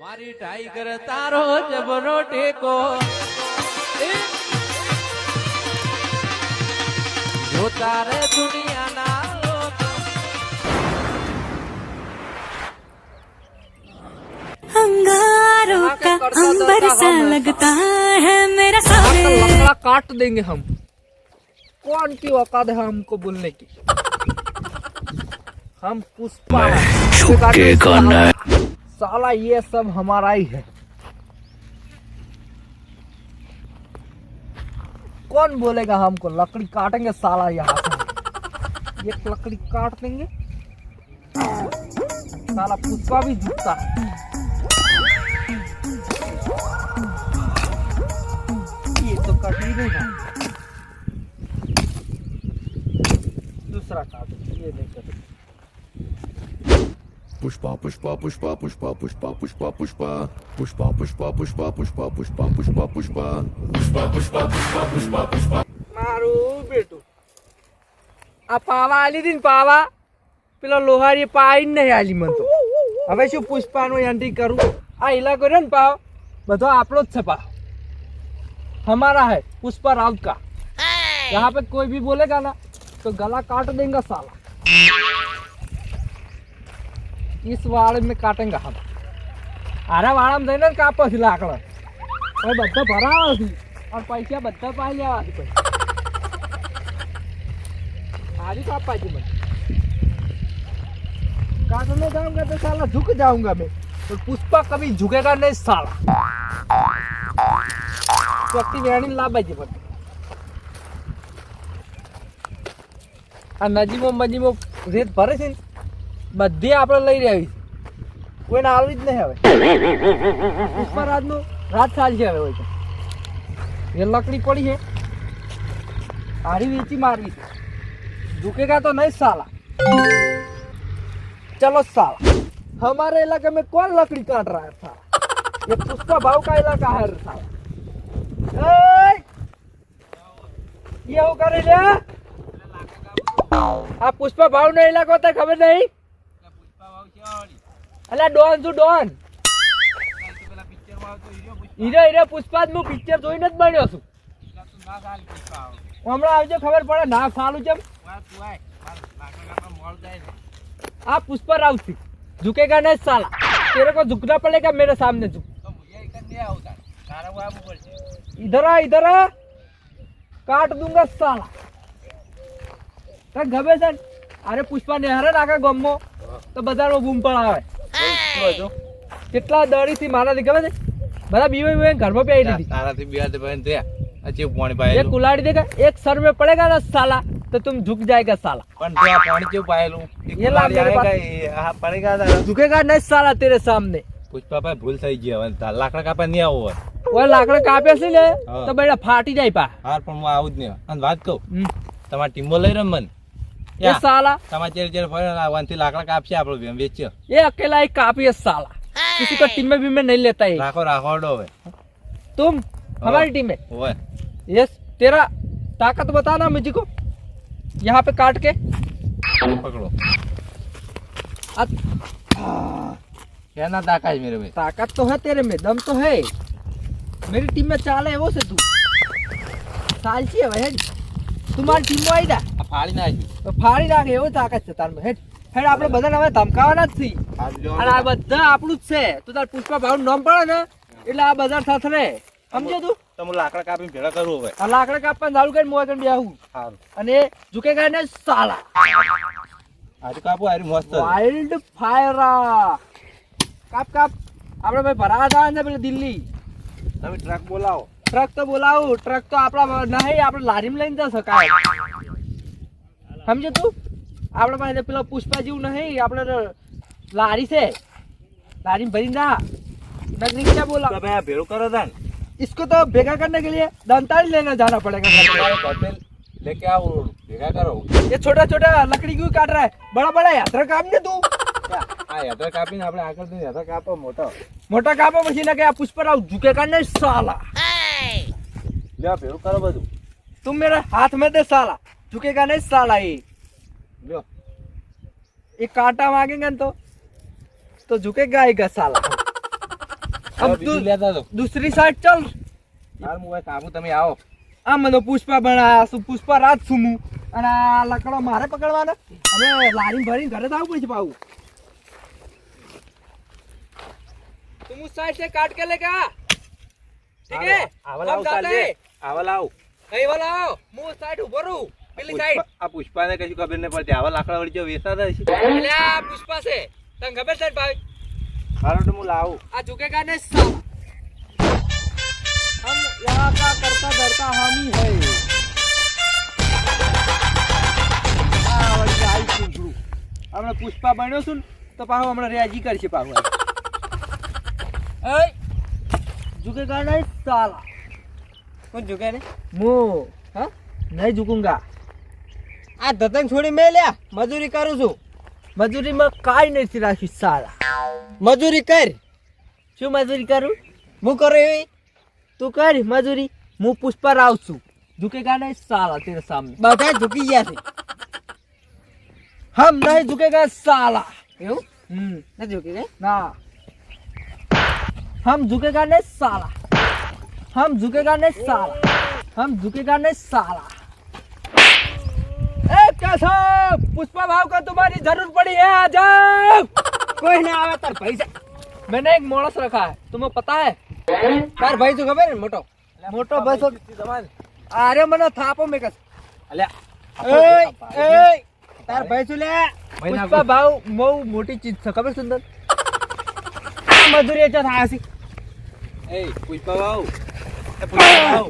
મારી ટાઈગર તારો જબરો ટેકો એ! જો તારે દુનિયાના લોકો अंगारों का अंबर सा लगता है मेरा सामने लकड़ा काट देंगे हम कौन की औकात है हमको बोलने की हम पुष्पा साला, ये सब हमारा ही है। कौन बोलेगा हमको लकड़ी काटेंगे साला यहाँ से? एक लकड़ी काट देंगे। साला पुष्पा भी है। ये तो कट ही नहीं है दूसरा काट ये नहीं कट पुष्पा पुष्पा पुष्पा पुष्पा पुष्पा पुष्पा पुष्पा पुष्पा पुष्पा पुष्पा पुष्पा पुष्पा पुष्पा पुष्पा पुष्पा पुष्पा पुष्पा पुष्पा पुष्पा મારું બેટું આ પાવા આલી હતી ને પાવા પેલો લોહારી પાઈ જ નહીં આલી મને તો હવે શું પુષ્પાનું એન્ટ્રી કરું આ ઇલાકો રે ને પાવ બધો આપણો જ છે પાવ हमारा है पुष्पा राउत का यहाँ पे कोई भी बोलेगा ना तो गला काट देंगे साला ઈસ વાળે મેં કાટન કાપ આરા વાળામાં જઈને કાપો છે લાકડા. હવે બધા ભરાવા છે. અને પૈસા બધા પાઈ લેવા છે પછી હારી કાપવા છે મને. કાટને જાઉંગા તો સાલા ઝુક જાઉંગા મેં પણ પુષ્પા કભી ઝુકેગા નહીં સાલા. ચોકટી વેણી લાંબા છે પણ આ નજીમો મજીમો રેત ભરે છે ને? બધી આપણે લઈ રહેવી કોઈને આવી જ નહીં હવે. પુષ્પરાજનું રાત ચાલશે હવે હોય તો. એ લકડી પડી છે. હારી વેચી મારવી ઝુકેગા તો નહીં સાલા. ચલો સાલા. हमारे इलाके में कौन लकड़ी काट रहा है साला ये पुष्पा भाव का इलाका હે साला ये हो कर आप पुष्पा भाव ने इलाका होता है खबर અલા ડોન શું ડોન હીરો હીરો પુષ્પા જ હું પિક્ચર જોઈને જ બન્યો છું હમણાં આવજો ખબર પડે ના સાલું છે आप पुष्पा राउत थी झुकेगा नहीं साला तेरे को झुकना पड़ेगा मेरे सामने झुक इधर आ इधर आ काट दूंगा साला તને ખબર છે ને? અરે પુષ્પા નેહરે નાખે ગમો તો બજારમાં બૂમ પણ આવે હતો. કેટલા દળીથી મારાથી ખબર છે? બધા બીવે બીવે ઘરમાં પી આવી દીધી તારાથી બીવા તો ભાઈ તે અચી પાણી પાય એક ઉલાડી દેગા એક સર મે પડેગા ના સાલા? તો તુમ ઝુક જાયેગા સાલા? પણ તે પાણી ક્યું પાયેલું? એ લા મેરે પાસ પડેગા ઝુકેગા નહીં સાલા તેરે સામને? પુષ્પા ભાઈ ભૂલ થઈ ગઈ હવે. લાકડા કાપે નહીં આવો ઓય લાકડા કાપે છે ને? તો બેડા ફાટી જાય પા. હાર પણ હું આવું જ નહીં અને વાત કહું. તમારા ટીમો લઈ રહ્યો મને. ये साला તમારે ચેર ચેર ફરે આવવાથી લાકડા કાપશે આપણો વેચ્યો ये अकेला ही काफी है साला किसी को टीम में भी में नहीं लेता ये રાખો રાખો હડો હવે तुम हमारी टीम में હોય यस तेरा ताकत बताना मुझे को यहाँ पे काट के પકડો आ, કેના તાકાત મેરે ભાઈ ताकत तो है तेरे में दम तो है मेरी टीम में चाल है वो से तू सालची है भाई તું મારી ટીમમાં આવી જા. ફાડી નાખ્યું. ફાડી નાખે એવો તાકાત છે તારમાં હેઠ હેડ આપણે બધાને હવે ધમકાવાના જ છીએ. અને આ બધા આપણું જ છે. તું તાર પુષ્પા ભાવ નામ પડે ને એટલે આ બજાર સાથે રહે સમજો તું? તમે લાકડા કાપીને ભેળા કરવું હવે. આ લાકડા કાપવાનું ચાલુ કરીને મોય કરીને બેહું. સારું. અને ઝુકે કાઢને સાલા. આજે કાપો આરી મસ્ત. વાઇલ્ડ ફાયર કાપ કાપ. આપણે ભાઈ ભરા હતા ને પેલા દિલ્હી. તમે ટ્રક બોલાવો. ટ્રક તો બોલાવું ટ્રક તો આપણા નહીં આપણે લારીમાં લઈને જશે શકાય સમજે તું આપણે પાસે પેલો પુષ્પા જેવું નહીં આપણે તો લારી છે લારી ભરી ના नगरी क्या बोला તો ભાઈ આ ભેળું કરો તા ને इसको तो भेगा करने के लिए दंताली लेना जाना पड़ेगा घर पे। તમારે પટેલ લેકે આવો ભેગા કરો ये छोटा छोटा लकड़ी क्यों काट रहा है बड़ा बड़ा यात्रा काम ने तू આ યાત્રા કાપીને આપણે આગળ જઈને યાત્રા કાપો મોટો मोटा काम मशीन है क्या पुष्पा राव झुकेगा नहीं साला લે લ્યો ભેળું કરો બધું. તું મેરા હાથ મેં દે સાલા. ઝુકેગા નહીં સાલા એ. લ્યો. એ કાંટા માગેગા ને તો तो झुकेगा ही साला अब तू दूसरी साइड चल यार मुए काबू તમે આવો. આ મને પુષ્પા બનાયા સુ પુષ્પા રાત સુમુ અને આ લકડો મારે પકડવાના? હવે લારી ભરીને ઘરે આવું પડશે પાવું તું સાઈડ સે કાટ કે લે કે આ? ઠીક હે? આવા લાવ ચાલે આવા લાવ. કઈ વાલા આવ હું સાઈડ ઊભો પેલી સાઈડ આ પુષ્પા ને કશું ખબર નહીં પડતી. આવા લાકડા વળી જો વેસા થાય એટલે આ પુષ્પા છે. તને ખબર છે ભાઈ? હારો તો હું લાવું. આ ઝુકે કા ને હમ યહાં કા કરતા ડરતા હાની હૈ. આ વળી આઈ હમણાં પુષ્પા બન્યો છું તો પાછો હમણાં રેજી કરશે પાછો એ એય झुकेगा नहीं साला કોણ ઝુકે ને હું હા નહીં ઝુકુંગા આ ધતંગ છોડી મેં લ્યા મજૂરી કરું છું મજૂરીમાં કાંઈ નથી રાખ્યું સાલા મજૂરી કર શું મજૂરી કરું હું કરું એવી તું કર મજૂરી હું પુષ્પા રાવ છું ઝુકેગા નહીં સાલા તેરે સામને બધા ઝૂકી ગયા છે हम नहीं झुकेगा साला એવું हम्म નથી ઝૂકી ગયા ना हम झुकेगा नहीं साला हम झुकेगा नहीं साला हम झुकेगा नहीं साला ए कैसा पुष्पा भाव का तुम्हारी जरूर पड़ी है आ जाओ કોઈ ના આવે તાર ભાઈ છે मैंने एक मोड़स रखा है तुम्हें पता है તાર ભાઈ તો ખબર ને મોટો मोटो बस अरे मना थापो में कस એય એય તાર ભાઈ શું લે पुष्पा भाव બહુ મોટી ચીજ છે ખબર સુંદર આ મજૂરી એટલે થાય છે એ પુષ્પા ભાવ એ પુષ્પા ભાવ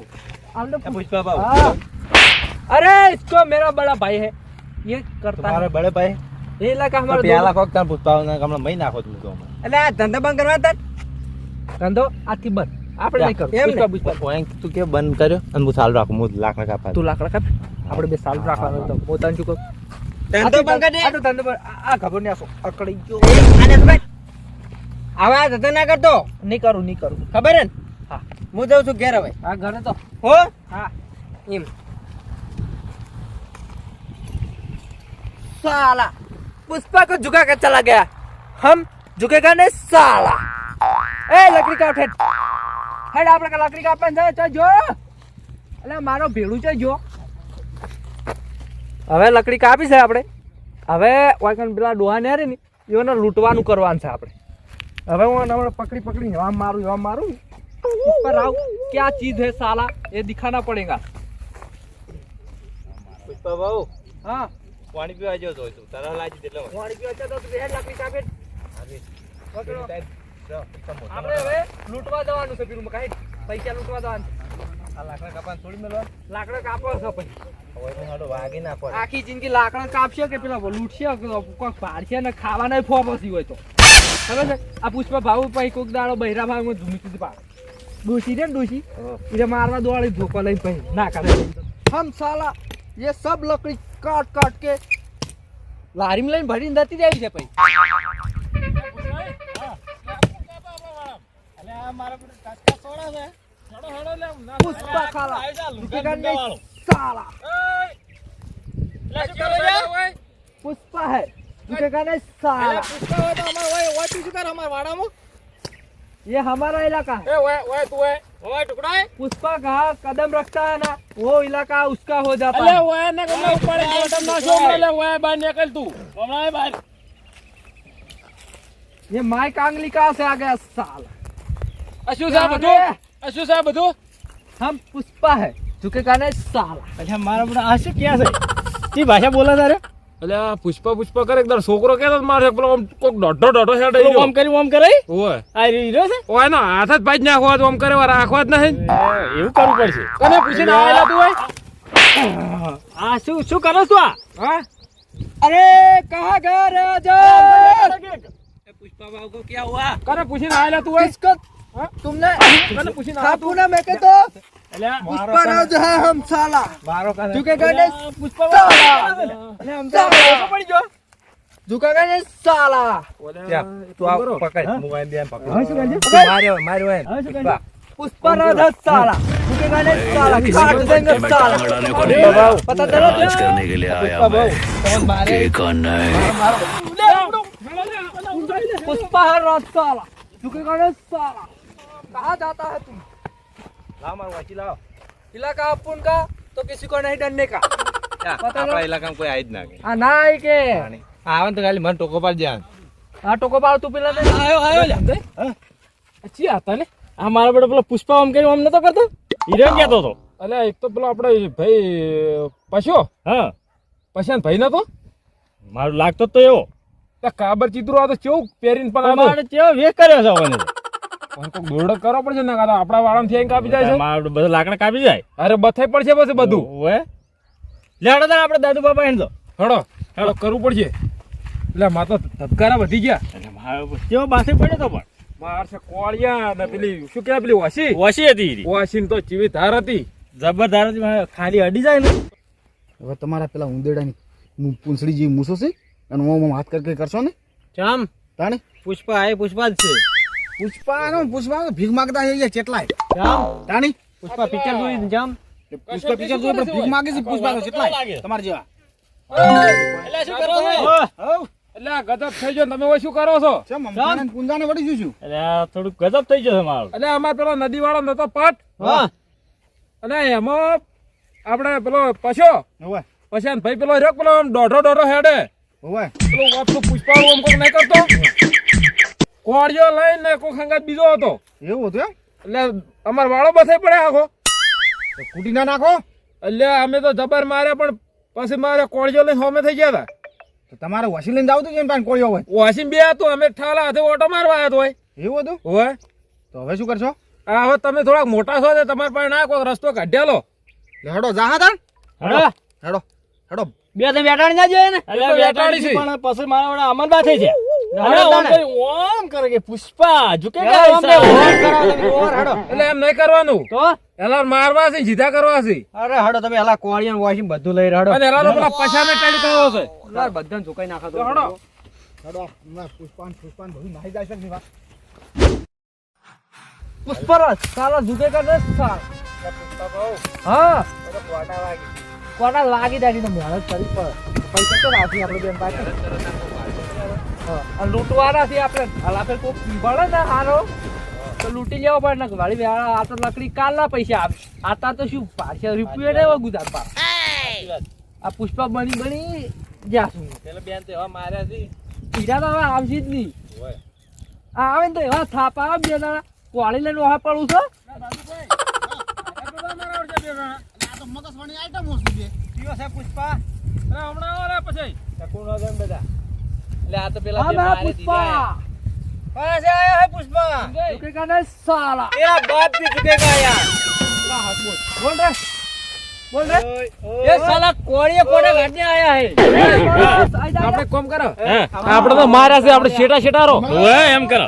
हमने એ પુષ્પા ભાવ हाँ। अरे इसको मेरा बड़ा भाई है ये करता તમારે है બળે ભાઈ ये इलाका हमारा પેલા दोनों- કોક તાર પુષ્પા હમણાં મહી નાખો તમે તો હમણાં. એટલે આ ધંધા બંધ કરવા તાર ધંધો આથી બંધ આપણે નહીં કરવું એમ ને? પુષ્પા પુષ્પા ઓય તું કે બંધ કર્યો અને હું ચાલુ રાખું હું લાકડા કાપા તું લાકડા કાપ આપણે બે સાલ રાખવાનું તો પોતાનું શું કહું ધંધો બંધ કરી દે આ તો ધંધો બંધ. આ આ ખબર નહીં આખો અકડી ગયો એ, આને તો ભાઈ હવે આ ધંધો ના કરતો નહીં કરું નહીં કરું ખબર હે ને હા હું જાઉં છું ઘેર હવે આ ઘરે તો હો હા એમ साला पुष्पा को झुका कर चला गया हम झुकेगा नहीं साला ए लकड़ी का उठे हेड આપણે કા લકડી કાપન જાય તો જો એટલે મારો ભેળું છે જો હવે લકડી કાપી છે આપણે હવે વાકન પેલા ડોહા ને રે ને એને લૂંટવાનું કરવાનું છે આપણે હવે હું હમણાં પકડી પકડી આમ મારું આમ મારું. ઉપર આવ. ક્યાં ચીજ હે સાલા? એ દિખાના પડેગા. પુષ્પા ભાઉ હા. પાણી પીવા જો તો? તું લાજી દેલો પાણી પીવા તો તું લાકડી કાપે પકડો. આપણે હવે લૂંટવા જવાનું છે પીરું કાઈ પૈસા લૂંટવા જવાનું આ લાકડા કાપવા થોડી મેલવા? લાકડા કાપો છે પછી. આખી જિંદગી લાકડા કાપશે કે પેલા લૂંટશે? કોઈક પાડશે ને ખાવાના ફોપસી હોય તો. ખબર છે? આ પુષ્પા ભાવ પછી કોક દાડો બહેરા ભાવમાં ઝૂમી દીધી પા ડોસી રે ડોસી એટલે મારવા દોડે ધોકો લઈને ભાઈ ના કરે. હમ સાલા ये सब लकड़ी काट काट के લારીમ લઈને ભરીને દતી જાય છે પછી. પુષ્પા ખાલા પુષ્પા હે. जगह नहीं तो ये हमारा इलाका है। तू है। टुकड़ा है। पुष्पा का कदम रखता है ना वो इलाका उसका हो जाता है। ना ऊपर ना ले बाहर निकल तू। बाहर। ये माइक आंगली कहाँ से आ गया साल? अशु साहब बतो अशु साहब बतो हम पुष्पा है झुकेगा नहीं साल। अरे हमारा बड़ा आशिक क्या से भाषा बोला जा એટલે આ પુષ્પા પુષ્પા કરે એકદમ છોકરો કે મારે પેલો આમ કોક ડોઢો ડોઢો હેડ આવી ઓમ કરી ઓમ કરે ઓય. આ રીરો છે? ઓય ના હાથ જ ભાઈ નાખવા તો ઓમ કરે વાર રાખવા જ નહીં. એવું કરવું પડશે. તને પૂછીને આવેલા તું હોય? આ શું શું કરો છો આ? અરે કહા ઘર જય પુષ્પા બાબુ કો ક્યા હુઆ? કરે પૂછીને આવેલા તું હોય? તુમને પૂછીને આયા તું ના મેં કે તો करने के लिए आया पुष्पा है रात साला झुकेगा साला कहा जाता है तुम લાવ મારું વાંચી લાવ इलाका अपन का तो किसी को नहीं डरने का આપણા ઇલાકામાં કોઈ આવી જ ના કે हाँ ना आई के આવે ને તો ખાલી મને ટોકો પાડ જ્યાં हाँ टोको बाल तू पिला दे आयो आयो ले अच्छी आता ले આ મારા બેટા પેલો પુષ્પા આમ કર્યું આમ નતો કરતો હીરો કહેતો હતો અલ્યા એક તો પેલો આપણે ભાઈ પશો હા પશાન ભાઈ નતો મારું લાગતો જ તો એવો ત્યાં કાબર ચિત્રો આ તો કેવું પહેરીને પણ આ મારે ચેવો વેગ કર્યો છે મને પણ કોઈક દોરડો કરવો પડશે ને કાં તો આપણા વાળામાંથી આઈને કાપી જાય છે? બધું લાકડા કાપી જાય? અરે બથાઈ પડશે પછી બધું. હવે લેડો તાર આપણે દાદુ બાપા એમ તો હડો હડો કરવું પડશે. એટલે માં તો ધબકારા વધી ગયા. એટલે મારો કેવો બાસે પડ્યો તો પણ? માર છે કોળિયા ને પેલી શું કહેવાય પેલી વાસી? વાસી હતી વાસી તો ચીવી ધાર હતી. જબરદાર હતી ખાલી અડી જાય ને. હવે તમારા પેલા ઉંદેડાની મુ- પૂંછડી જેવી મૂસો છે? અને હું હાથ કરી કરશો ને? ચામ? તાણે? પુષ્પા એ પુષ્પા જ છે. પુષ્પા નો પુષ્પા ભીખ માંગતા છે ચેટલાય. ચમ તાણી પુષ્પા પિક્ચર જોઈ જામ. પુષ્પા પિક્ચર જોઈ પણ ભીખ માંગે છે પુષ્પા તો ચેટલાય? તમારા જેવા. એટલે શું કરો છો? એટલે ગજબ થઈ ગયો તમે શું કરો છો? કુંજાને વળી શું છું એટલે આ થોડુંક ગજબ થઈ જશે મારું. એટલે અમાર પેલો નદી વાળો નતો પટ હા. અને એમાં આપણે પેલો પછો પછી ભાઈ પેલો રહ્યો પેલો દોઢો દોઢો હેડે. પેલો પુષ્પા કોક નહીં કરતો. કોળિયો લઈને કોક હંગાત બીજો હતો. એવું હતું એમ? એટલે અમાર વાળો બસે પડે આખો. તો કૂટી ના નાખો? એટલે અમે તો જબર માર્યા પણ પછી મારે કોળિયો લઈને હોમે થઈ ગયા હતા તો તમારે વસી લઈને જાવ તો કેમ તાણ કોળિયો હોય? વાસીમ બે હતું અમે ઠાલા હાથે ઓટો મારવા આવ્યા હોય એવું હતું? હોય તો હવે શું કરશો? આ હવે તમે થોડાક મોટા છો તો તમારા પાસે ના કોઈ રસ્તો કાઢ્યા લો. હેડો જા હા તાણ. હેડો. હેડો હેડો બે તો વેટાણી ના જોઈએ ને. એટલે વેટાળી છે. પણ પછી મારા વડે અમલબા થઈ છે. મારવા છે કરવા તમે એલા કોળિયા વોશિંગ બધું લઈ હડો. પછા ને ટાઈડ કરો ઝુકાઈ નાખા હડો. હડો ના પુષ્પાન પુષ્પાન ભઈ ઝુકે કર દે સાલ. લાગી કોટા લાગી પૈસા તો રાખી આપણે બેન પાસે. અને લૂંટવાના છે આપણે હાલ આપણે કોક ને હારો. તો લૂંટી લેવો પડે ને વાળી વેળા આ તો લકડી કાલના પૈસા આવે આતા તો શું પાછા રૂપિયો ને ગુજાર પા આ પુષ્પા બની બની જાશું પેલા બેન તો એવા માર્યા છે. હીરા તો હવે આવશે જ નહીં. આ આવે ને તો એવા થાપા આવે બે દાડા. કોળી લઈને વહા પડું છો. આઈટમ ઓછી છે. પુષ્પા? હમણાં પછી. બધા. પછી એટલે આ તો પેલા જે મારે દીધા कहाँ से आया है पुष्पा झुकेगा नहीं साला तेरा बाप भी झुकेगा यार बोल रहे बोल रहे ये साला કોળીએ કોડે ઘરને આયા હે? આપણે કોમ કરો. આપણે તો માર્યા છે આપણે શેટા શેટા રો ઓએ એમ કરો.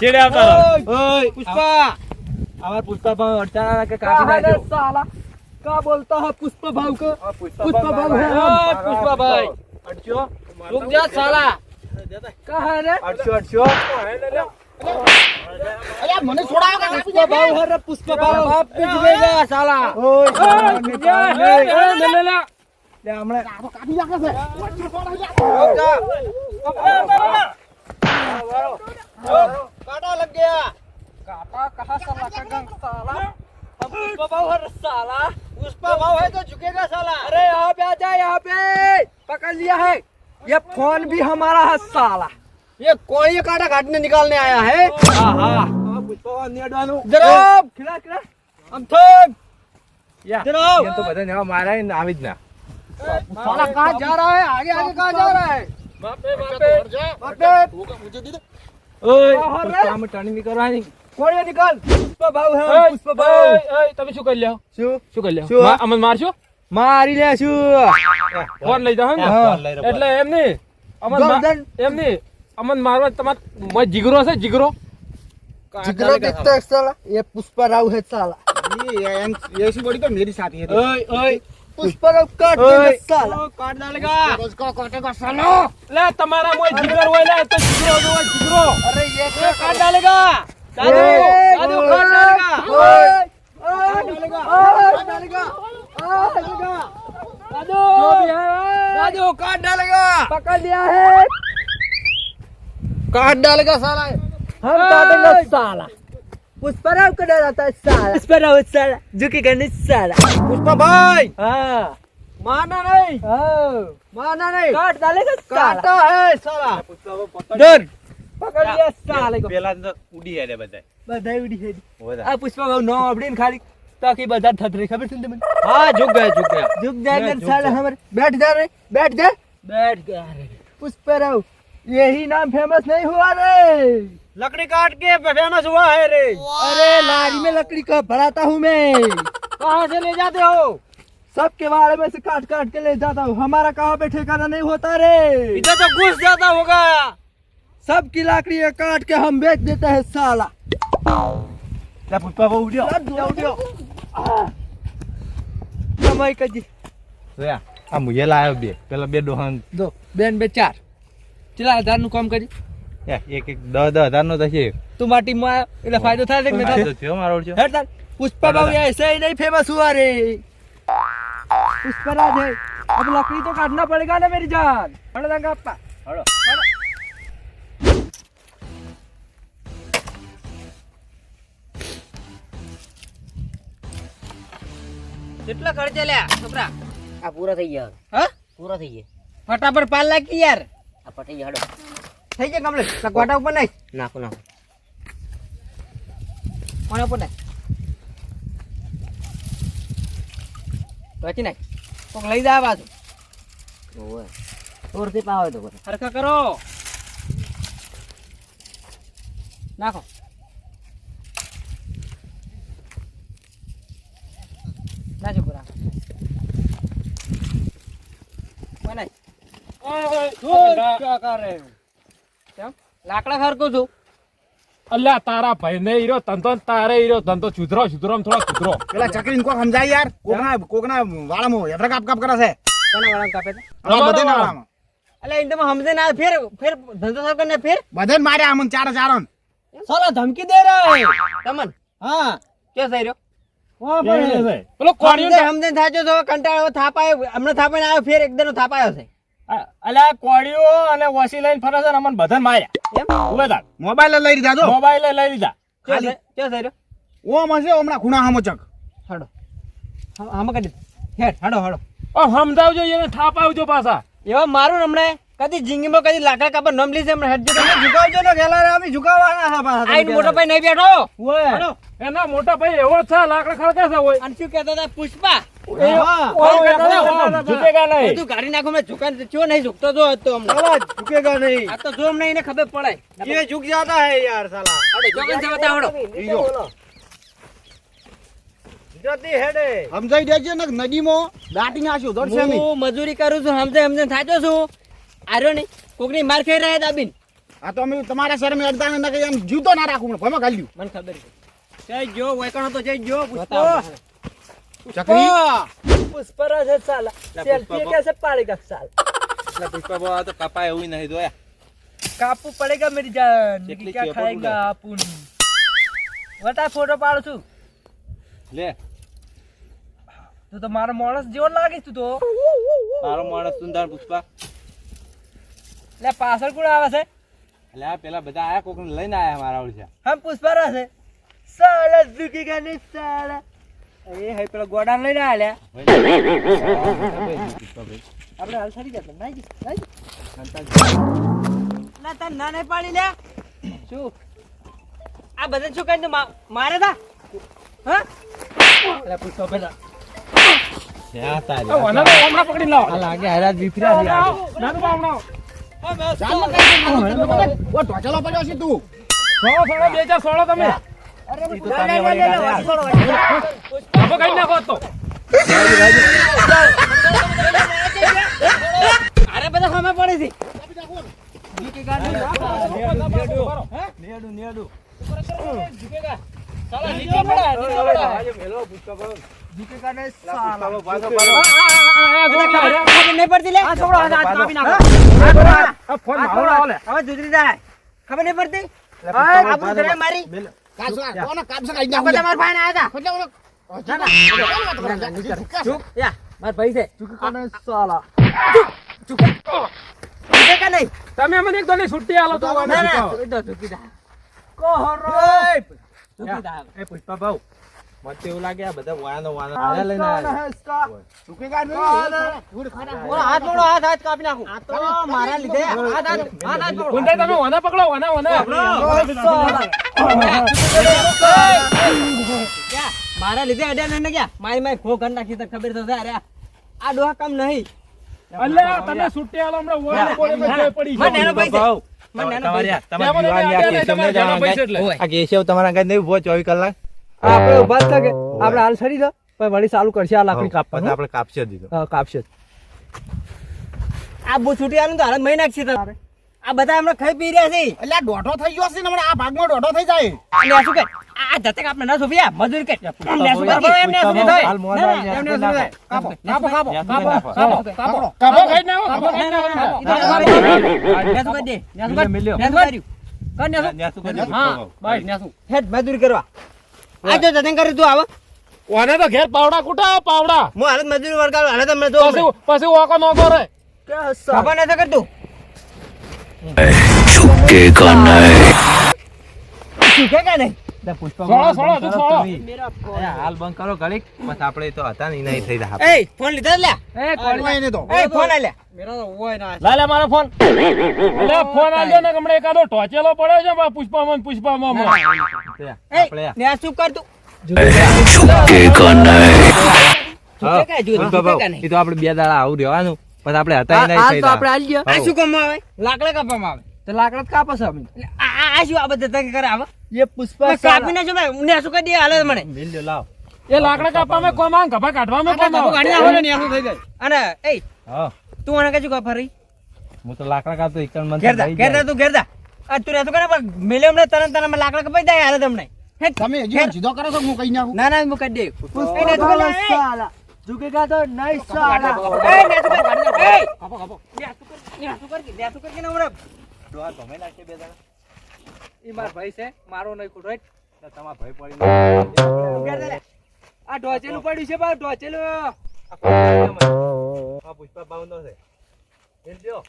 ચેડે આવતા. રો ઓય. પુષ્પા. અમાર પુષ્પા ભાવ અડચા કે કાપી નાખ્યો? સાલા. કા બોલતા હે પુષ્પા ભાવ કો? પુષ્પા ભાવ હે પુષ્પા ભાઈ. અડચો भाव है ओए पुष्पा भाई अड़चो रुक जा साला कहा है रे अड़चो अड़चो અલ્યા મને છોડાવો કે पुष्पा भाव है रे पुष्पा भाव बाप भी झुकेगा साला ઓય એ, એ, લે, લે, લે. ले हमने કાઢી નાખે છે रुक जा काटा लग गया काटा कहा साला का गंग साला हम पुष्पा भाव है रे साला पुष्पा भाव है तो झुकेगा साला अरे यहाँ पे आ जा यहाँ पे पकड़ लिया है ये फोन भी हमारा है साला ये कोई काटा काटने निकालने आया है हाँ हाँ जरा खिला खिला हम थक या जरा એ તો બધા ને એવા માર્યા ને આવી જ ના साला कहाँ जा रहा है आगे आगे कहाँ जा रहा है માપે માપે ओए पुष्पा में टर्निंग नहीं करवानी कोड़िया निकाल पुष्पा भाव है એ, पुष्पा भाव એ, એ, તમે શું કરી લ્યો શું શું કરી લ્યો શું? મા- અમને મારશો મારી લે શું ફોન લઈ જાઓ ને એટલે એમ નહીં અમન મા- ગરદન. એમ નહીં અમન મારવા તમાર મોય જીગરો છે જીગરો जिगरा कितना है साला ये पुष्पा राव है साला ये ये ऐसी बड़ी तो मेरी साथी है ओए ओए पुष्पा राव काट ओए। देगा साला काट डालेगा उसको काटेगा सालो લે તમારા મોય જીગર હોય લે તો જીગરો જો હોય જીગરો अरे ये क्या काट डालेगा दादू ओए, दादू ओए, काट डालेगा ओए, काट डालेगा काट डालेगा राजू काट डालेगा पकड़ लिया है काट डालेगा साला। हम काटेंगे साला है साला साला जो तो कि साला पुष्पा भाई हाँ माना नहीं माना नहीं काट डालेगा काटा है साला डर पकड़ लिया साले को पहला उड़ी है। रे बताए बताए उड़ी है पुष्पा भाव अपडेट खाली। ताकि बाज़ार थत रही खबर सुनते मैंने। हाँ झुक गया झुक गया। झुक जाएगा साला हमारे। बैठ जा रे बैठ जा। बैठ जा रे। उस पर आओ। यही नाम फ़ेमस नहीं हुआ रे। लकड़ी काट के फ़ेमस हुआ है रे। अरे लारी में लकड़ी का भराता हूँ मैं। कहाँ से ले जाते हो? सबके बारे में से काट काट के ले जाता हूँ। हमारा कहाँ पे ठिकाना नहीं होता रे। इधर तो घुस जाता होगा। सबकी लकड़ी काट के हम बेच देते हैं साला। La prépare au lieu. La au તમારી કદી રહ્યા આ મુયેલા આવ્યો બે પેલા બે ડોહાન દો બેન બે ચાર કેટલા હજારનું કામ કરી એક એક દસ દસ હજાર નો થશે તું મારી ટીમમાં એટલે ફાયદો થાય કે ફાયદો થયો મારો ઓળખ્યો હેડ તાર પુષ્પા બાબુ એસે નહીં ફેમસ હુઆ રે પુષ્પરાજ હે અબ લકડી તો કાઢના પડેગા ને મેરી જાન હળો દંગા આપા હળો હળો કેટલા ખર્ચે લ્યા છોકરા? આ પૂરા થઈ ગયા હા? પૂરા થઈ ગયા. ફટાફટ પાલ લાગી યાર. આ પટી હડો થઈ ગયા કમ્પ્લીટ. લગવાટા ઉપર નાખ. નાખો નાખો. કોણ ઉપર નાખ. પછી નાખ. કોક લઈ જાય બાજુ ઓવે. ઓરથી પાવે તો હરખા કરો. નાખો. નાખો પૂરા બનાય કેમ લાકડા ખરકું છું અલ્યા તારા ભાઈ ને હીરો તંતો ને તારે હીરો તંતો સુધરો સુધરો ને થોડો સુધરો પેલા ચકરી કોક સમજાય યાર કોકના કોકના વાળામાં હેઠળ કાપ કાપ કરે છે કોના વાળા કાપે છે અમારા બધાના વાળામાં અલે ઇન્દમાં સમજે ના ફેર ફેર ધંધો સાહેબ કરીને ફેર બધે માર્યા અમને ચાર ચારો સાલા ધમકી દે રહ્યો તમન હા કે થઈ રહ્યો પેલો કોણિયો સમજે થાચો છો કંટાળો થાપાયો. હમણાં થાપાઈને આવ્યો ફેર એકદમ થાપાયો છે. અલ્યા કોળીઓ અને વસી લઈને ફરે છે ને અમને બધા માર્યા. એમ? ઉભે તાર મોબાઈલ લઈ લીધા તો? મોબાઈલ લઈ લીધા. કે થઈ કે થઈ રહ્યો? ઓ મસે હમણાં ખૂણા હામો ચક. હાડો. હા કાઢી હેડ હાડો હાડો. ઓ સમજાવજો એને થાપ પાછા. એવા મારું ને હમણે કદી જિંદગીમાં કદી લાકડા કાપડ નમ લીધે હમણાં હટજો તમે ઝુકાવજો ને ગેલા અમે ઝુકાવવાના હા પાછા આઈ મોટો ભાઈ નહીં બેઠો. ઓય. એના મોટા ભાઈ એવો છે લાકડા ખડકે છે ઓય. અને શું કહેતા હતા? પુષ્પા. સમજાઈ દેજો ને નદીમાં દાટી નાખ્યું મજૂરી કરું છું સમજાય સમજાય થાચો છું. આર્યો ને કોકની માર ખાઈ રહ્યા દાબીન. આ તો અમે તમારા શરમે અડધા ના કઈ જીવતો ના રાખું ભમો ગાલ્યું મને ખબર છે. જય જો વૈકણો તો જય જો પુષ્પો. ચકરી? પુષ્પરાજ ચાલ સેલ્ફી કેસે પાડેગા ચાલ એટલે પુષ્પા બો તો કપા એવું નહીં દોયા કાપુ પડેગા મેરી જાન? ક્યાં ખાએગા આપુન વટા ફોટો પાડું છું. લે. તો તો મારો માણસ જેવો લાગે તું તો. મારો માણસ તું તાર પુષ્પા. લે પાછળ કોણ આવે છે? એટલે આ પેલા બધા આયા કોક લઈને આયા મારા ઓળખ્યા હા પુષ્પા રહે છે. સાલા ઝુકેગા નહીં સાલા. એ હે પેલા ગોડા લઈને આલ્યા આપણે હાલ સારી જતા નાઈ જી નાઈ ના તન ના પાડી લે. શું? આ બધા શું કરીને મારે તા? હા? અરે પૂછો પેલા. ત્યાં તારી ઓ, આને તો પકડી લાવ. આ લાગે હરાજ વિફરા છે તું સોળો અરે બધા સામે પડે છે. નેડું નેડું. ખબર નહીં પડતી લે આ ફોન મારો લાવો લે હવે જુદરી જાય ખબર નહીં પડતી આપણું ઘરે મારી કાપસા કોને કાપસા કાઢી આ બધા નાખું મારા ભાઈ ના હતા ચૂપ યા મારા ભાઈ છે ચૂક કોને સાલા ચૂક ચૂકે કે નહીં તમે મને એક દોની છુટ્ટી આલો તો અમે ના ના શીખાવો. ચૂકી દો ચૂકી દો એ પુષ્પા ભાવ મને તો એવું લાગે આ બધા વાયાનો વાયાનો આયા લઈને આવ્યા. બોલો, હાથ જોડો હાથ હાથ કાપી નાખું. આ તો મારા લીધે. હાથ હાથ હાથ હાથ જોડો. કોણ થાય તમે વાના પકડો વાના વાના. મારા લીધે અડ્યા ને ગયા. મારી માય ખો ઘર નાખી તો ખબર થશે અરે આ ડોહા કામ નહીં. અલ્યા તને આલો હમણાં પડી મને એનો છે. પૈસા. ભાવ મને નાનો તમારી આ- ત્યાં તમારી મને દીવાની અડ્યા આ નહીં, કેશવ તમારા ને ઘરના પૈસા એટલે. જવાનું આ કેશવ તમારા ઘરે નહીં ઊભો જ કે આપણે હાલ સરી દો. પણ વળી ચાલુ કરશે આ લાકડી કાપવા આપડે કાપશે દીધો કાપશે આ બહુ છૂટી આલું તો હાલત મહી નાખશે તારે. આ બધા હમણાં ખાઈ પી રહ્યા છે. એટલે દોઢો થઈ ગયો છે ને હમણાં આ ભાગમાં દોઢો થઈ જાય. આ શું કે આ ધતક આપણે ના સોંપ્યા મજૂર કે? હાલ? કાપો કાપો, કાપો, કાપો, કાપો, કાપો, કાપો. કાપો ખાઈ નાખો, કાપો ખાઈ નાખો. કરી દે, મજૂરી કરવા. આ જો ધતંગ કરી તું આવો. ઓને તો ઘેર પાવડા કુટા પાવડા. હું હાલત મજૂરી વર્ગાડું હાલત તમને જો પછી પછી ઓકો નો કરે ખબર નથી કરતું. શીખે नहीं। झुकेगा नहीं? હાલ બંધ કરો ઘડીક. બસ આપણે તો હતા ને નહીં થઈ રહ્યા એ ફોન લીધા લ્યા. એ કોઈ નહીં તો એ ફોન આ લ્યા લા લે મારો ફોન. એટલે ફોન આલ્યો ને હમણાં એકાદો ટોચેલો પડ્યો છે બા પુષ્પામાં પુષ્પામાં. આપણે ને શું કર તું? હા, કે જો પુષ્પા તો આપણે બે દાડા આવું રહેવાનું. પછી આપણે હતા એ નહીં થઈ ગયા. આ શું કામ આવે? લાકડા કાપવામાં આવે. તો લાકડા કાપો છો અમે આ શું આ બધા ધતંગ કરે આવે? એ પુષ્પા કાપીને જો ભાઈ? ઉને શું કરી દે? હાલે મને. મિલ્યો લાવ. એ લાકડા કાપવામાં કોમ? આંગ ગભા કાઢવામાં કોમ? આવે. ગાડી આવે ને નેસું થઈ જાય? અને એ હા. તું મને કહેજો કે ફરી હું તો લાકડા કાપતો એકણ મન ઘેરદા ઘેરદા તું ઘેરદા આ તું રહેતો કરે પણ મેલે હમણાં તરન તરન લાકડા કપાઈ જાય હાલે તમને. તમે હજી જીદો કરો છો હું કઈ નાખું ના ના હું કરી દે. તું એ. ઝુકેગા તો નહીં એ, ને તું કરે, એ. ને તું કર, ને તું કર કે, ને તું કર કે ને હમણાં. ઈ માર ભાઈ છે મારો નહીં ખોટો હેટ. તો તમારા ભાઈ પડી લે. આ ઢોચેલું પડ્યું છે બા ઢોચેલું આ પુષ્પા ભાવનો છે. મિલ્યો.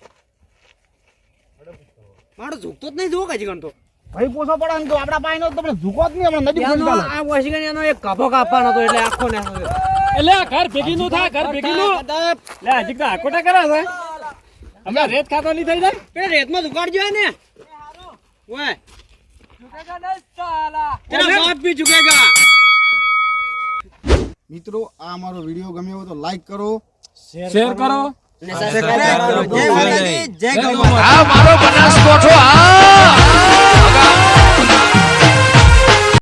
મારો ઝૂકતો જ નહીં જોવો કજી ગણતો ભાઈ પોસો પડે ને તો આપડા પાય નો તમને ઝૂકો જ નહીં આપણે નદી આ વોશિંગન એનો એક કભો કાપવાનો હતો એટલે આખો ને એટલે આ ઘર ભેગી નું થાય ઘર ભેગી નું લે હજી તો આકોટા કરે છે. હમણાં રેત ખાતો નહીં થઈ જાય? પેલા ને ઓય. તેરા બાપ ભી ઝુકેગા. મિત્રો આ અમારો વીડિયો ગમ્યો હોય તો લાઈક કરો શેર કરો. જય માતાજી જય ગૌ માતા. આ મારો બનાસકોઠો આ